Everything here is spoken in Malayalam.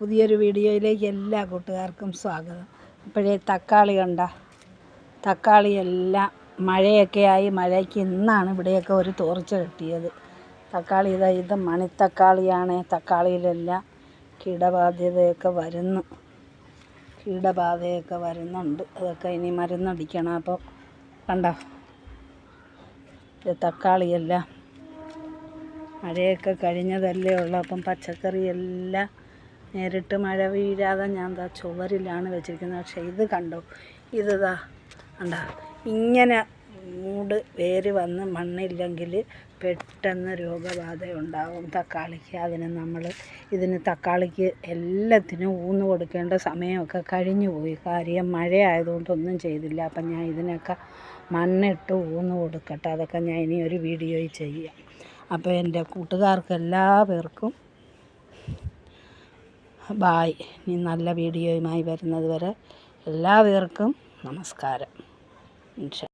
പുതിയൊരു വീഡിയോയിലേക്ക് എല്ലാ കൂട്ടുകാർക്കും സ്വാഗതം. ഇപ്പോഴേ തക്കാളി കണ്ട തക്കാളി എല്ലാം മഴയൊക്കെ ആയി മഴയ്ക്ക് ഇന്നാണ് ഇവിടെയൊക്കെ ഒരു തോർച്ച കിട്ടിയത്. തക്കാളി ഇതാ ഇത് മണിത്തക്കാളിയാണ്. തക്കാളിയിലെല്ലാം കീടബാധ്യതയൊക്കെ വരുന്നു. കീടബാധയൊക്കെ വരുന്നുണ്ട്. അതൊക്കെ ഇനി മരുന്നടിക്കണം. അപ്പോൾ കണ്ടോ? തക്കാളിയെല്ലാം മഴയൊക്കെ കഴിഞ്ഞതല്ലേ ഉള്ളൂ. അപ്പം പച്ചക്കറിയെല്ലാം നേരിട്ട് മഴ വീഴാതെ ഞാൻ ദാ ചുവരിലാണ് വെച്ചിരിക്കുന്നത്. പക്ഷേ ഇത് കണ്ടോ? ഇത് ദാ കണ്ടോ. ഇങ്ങനെ മൂട് വേര് വന്ന് മണ്ണില്ലെങ്കിൽ പെട്ടെന്ന് രോഗബാധ ഉണ്ടാവും തക്കാളിക്ക് അതിന് നമ്മൾ ഇതിന് തക്കാളിക്ക് എല്ലാത്തിനും ഊന്ന് കൊടുക്കേണ്ട സമയമൊക്കെ കഴിഞ്ഞു പോയി. കാര്യം മഴ ആയതുകൊണ്ടൊന്നും ചെയ്തില്ല. അപ്പം ഞാൻ ഇതിനൊക്കെ മണ്ണിട്ട് ഊന്ന് കൊടുക്കട്ടെ. അതൊക്കെ ഞാൻ ഇനി ഒരു വീഡിയോയിൽ ചെയ്യാം. അപ്പോൾ എന്റെ കൂട്ടുകാർക്ക് എല്ലാവർക്കും ബായ്. ഇനി നല്ല വീഡിയോയുമായി വരുന്നത് വരെ എല്ലാവർക്കും നമസ്കാരം.